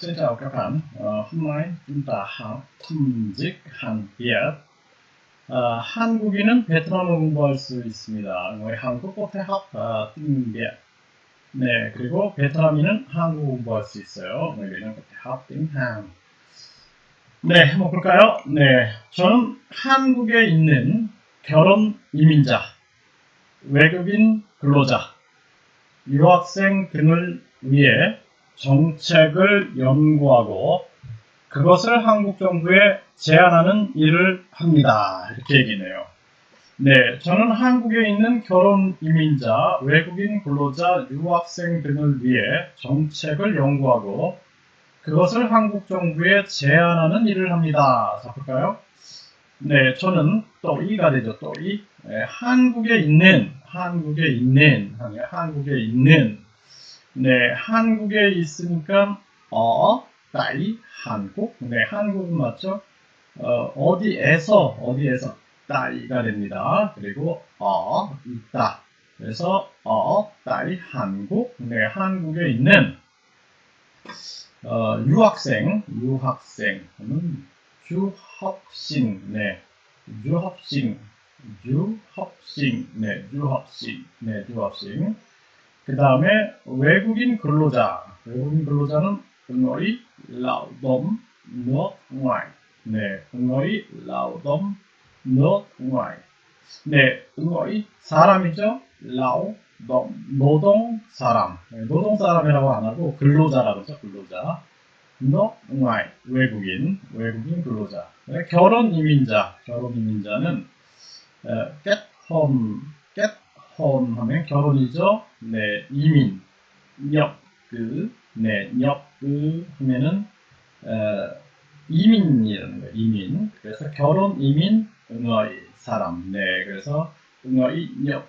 Xin chào các bạn, Ờ, hôm nay chúng ta học 탐직 한비엣. 어, 한국인은 베트남어 공부할 수 있습니다. 우리 한국 tiếng Việt. 네, 그리고 베트남인은 한국 공부할 수 있어요. 우리는 tiếng Hàn. 네, 한번 볼까요? 네, 저는 한국에 있는 결혼 이민자, 외국인 근로자, 유학생 등을 위해 정책을 연구하고 그것을 한국 정부에 제안하는 일을 합니다. 이렇게 얘기네요. 네, 저는 한국에 있는 결혼 이민자, 외국인 근로자, 유학생 등을 위해 정책을 연구하고 그것을 한국 정부에 제안하는 일을 합니다. 자, 볼까요? 네, 저는 또 이가 되죠. 또 이. 네, 한국에 있는, 한국에 있는, 한국에 있는, 네, 한국에 있으니까, 어, 따이, 한국. 네, 한국은 맞죠? 어, 어디에서, 어디에서 따이가 됩니다. 그리고, 어, 있다. 그래서, 어, 따이, 한국. 네, 한국에 있는, 어, 유학생, 유학생, 음, 유학생, 네, 유학생, 유학생, 네, 유학생, 네, 유학생. 그 다음에 외국인 근로자, 외국인 근로자는 응어리 lao nước ngoài, 네, 응어리 lao nước ngoài. 네, 응어리 사람이죠, lao 노동 사람, 네, 노동 사람이라고 안 하고 근로자라고 하죠, 근로자. 너 ngoài 외국인, 외국인 근로자. 네, 결혼 이민자, 결혼 이민자는 어, get home, home 하면 결혼이죠. 네, 이민, nhập 네, nhập 하면은 어, 이민이라는 거예요. 이민. 그래서 결혼 이민 응어이 사람. 네, 그래서 nhập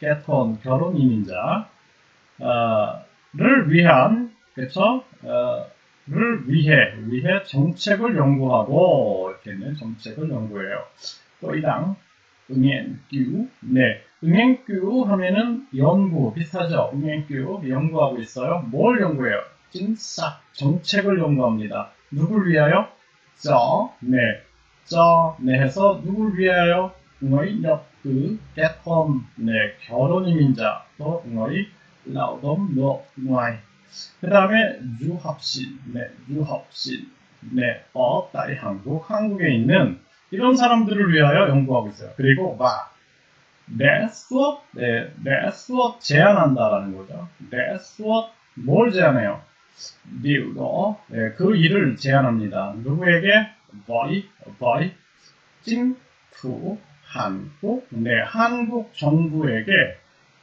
get home 결혼 이민자 어, 를 위한 그쵸? 어, 를 위해 위해 정책을 연구하고 이렇게는 정책을 연구해요. 또 이당 응행규 네 응행규 하면은 연구 비슷하죠. 응행규 연구하고 있어요. 뭘 연구해요? 진짜 정책을 연구합니다. 누굴 위하여? 저, 네, 저, 네 해서 누굴 위하여? 응어이 kết hôn 네 결혼 이민자 또 응어이 động nước ngoài 그 다음에 유학생, 네, 유학생, 네, 어, tại 한국, 한국에 있는 이런 사람들을 위하여 연구하고 있어요. 그리고 막, 내 수업, 네, 내 수업 제안한다라는 거죠. 내 수업 뭘 제안해요? điều 네, 그 일을 제안합니다. 누구에게? với, chính phủ, 한국, 네, 한국 정부에게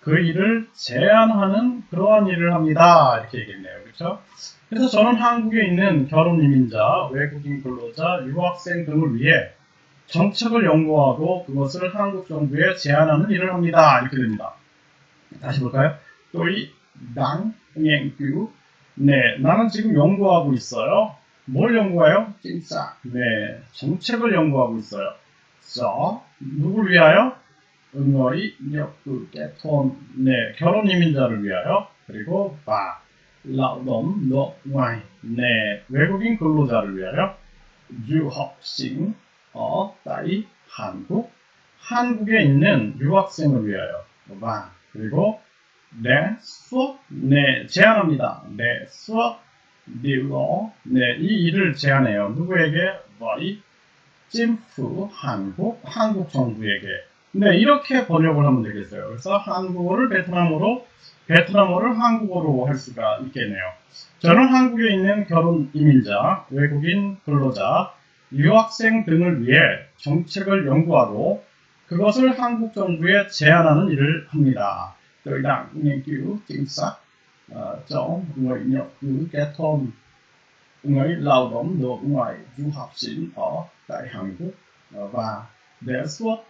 그 일을 제안하는 그러한 일을 합니다. 이렇게 얘기했네요. 그렇죠? 그래서 저는 한국에 있는 결혼 이민자, 외국인 근로자, 유학생 등을 위해 정책을 연구하고 그것을 한국 정부에 제안하는 일을 합니다. 이렇게 됩니다. 다시 볼까요? 또이 당, 연구. 네, 나는 지금 연구하고 있어요. 뭘 연구해요? 진짜. 네, 정책을 연구하고 있어요. 저, 누굴 위하여? 응어리 nhập 개톤 네 결혼 이민자를 위하여 그리고 바 động nước ngoài 네 외국인 근로자를 위하여 유학 생 ở tại 한국? 한국에 있는 유학생을 위하여. 바 그리고 내 수업 네 제안합니다. 내 수업 điều 네이 일을 제안해요. 누구에게? 뭐이 찜프 한국 한국 정부에게. 네, 이렇게 번역을 하면 되겠어요. 그래서 한국어를 베트남어로, 베트남어를 한국어로 할 수가 있겠네요. 저는 한국에 있는 결혼 이민자, 외국인 근로자, 유학생 등을 위해 정책을 연구하고 그것을 한국 정부에 제안하는 일을 합니다. Uh, nước ngoài du học sinh ở tại Hàn Quốc uh, và đề xuất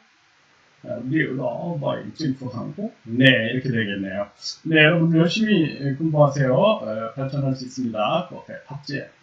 리우러 바이 징프 한국 네 이렇게 되겠네요. 네 여러분 열심히 공부하세요. 발전할 수 있습니다. 오케이, 박제.